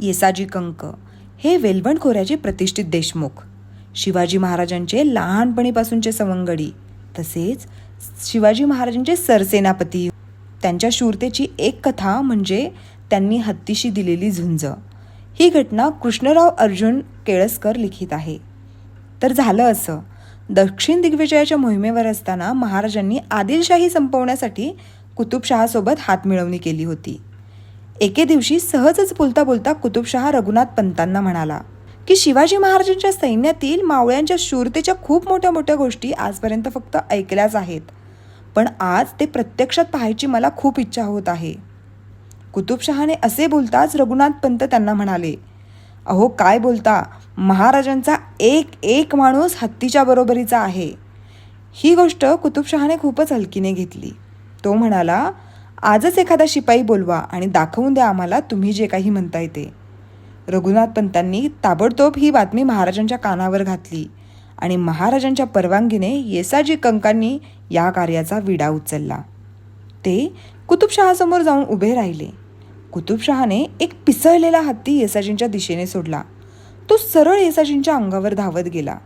येसाजी कंक हे वेलवण खोऱ्याचे प्रतिष्ठित देशमुख. शिवाजी महाराजांचे लहानपणीपासूनचे सवंगडी तसेच शिवाजी महाराजांचे सरसेनापती. त्यांच्या शूरतेची एक कथा म्हणजे त्यांनी हत्तीशी दिलेली झुंज. ही घटना कृष्णराव अर्जुन केळसकर लिखित आहे. तर झालं असं. दक्षिण दिग्विजयाच्या मोहिमेवर असताना महाराजांनी आदिलशाही संपवण्यासाठी कुतुबशहासोबत हातमिळवणी केली होती. एके दिवशी सहजच बोलता बोलता कुतुबशहा रघुनाथ पंतांना म्हणाला की शिवाजी महाराजांच्या सैन्यातील मावळ्यांच्या शूरतेच्या खूप मोठ्या मोठ्या गोष्टी आजपर्यंत फक्त ऐकल्याच आहेत. पण आज ते प्रत्यक्षात पाहायची मला खूप इच्छा होत आहे. कुतुबशहाने असे बोलताच रघुनाथ पंत त्यांना म्हणाले अहो काय बोलता? महाराजांचा एक एक माणूस हत्तीच्या बरोबरीचा आहे. ही गोष्ट कुतुबशहाने खूपच हलकीने घेतली. तो म्हणाला आजच एखादा शिपाई बोलवा आणि दाखवून द्या आम्हाला तुम्ही जे काही म्हणताय ते. रघुनाथ पंतांनी ताबडतोब ही बातमी महाराजांच्या कानावर घातली आणि महाराजांच्या परवानगीने येसाजी कंकांनी या कार्याचा विडा उचलला. ते कुतुबशहासमोर जाऊन उभे राहिले. कुतुबशहाने एक पिसळलेला हत्ती येसाजींच्या दिशेने सोडला. तो सरळ येसाजींच्या अंगावर धावत गेला.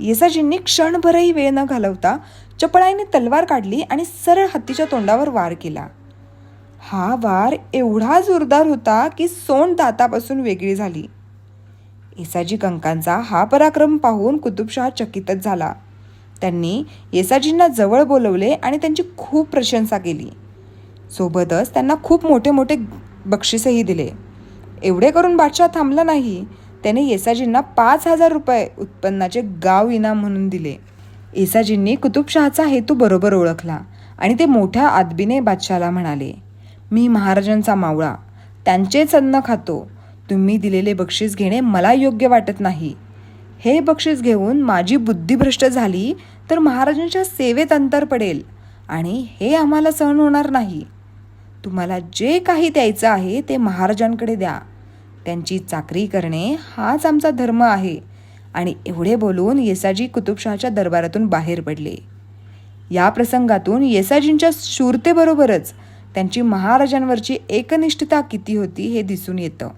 येसाजींनी क्षणभरही वेळ न घालवता चपळाईने तलवार काढली आणि सरळ हत्तीच्या तोंडावर वार केला. हा वार एवढा जोरदार होता की सोंड दातापासून वेगळी झाली. येसाजी कंकांचा हा पराक्रम पाहून कुतुबशहा चकितच झाला. त्यांनी येसाजींना जवळ बोलवले आणि त्यांची खूप प्रशंसा केली. सोबतच त्यांना खूप मोठे मोठे बक्षीसही दिले. एवढे करून बादशाह थांबला नाही. त्याने येसाजींना पाच हजार रुपये उत्पन्नाचे गाव इनाम म्हणून दिले. येसाजींनी कुतुबशहाचा हेतू बरोबर ओळखला आणि ते मोठ्या आदबीने बादशाला म्हणाले. मी महाराजांचा मावळा. त्यांचेच अन्न खातो. तुम्ही दिलेले बक्षीस घेणे मला योग्य वाटत नाही. हे बक्षीस घेऊन माझी बुद्धिभ्रष्ट झाली तर महाराजांच्या सेवेत अंतर पडेल आणि हे आम्हाला सहन होणार नाही. तुम्हाला जे काही द्यायचं आहे ते महाराजांकडे द्या. त्यांची चाकरी करणे हाच आमचा धर्म आहे आणि एवढे बोलून येसाजी कुतुबशहाच्या दरबारातून बाहेर पडले. या प्रसंगातून येसाजींच्या शूरतेबरोबरच त्यांची महाराजांवरची एकनिष्ठता किती होती हे दिसून येतं.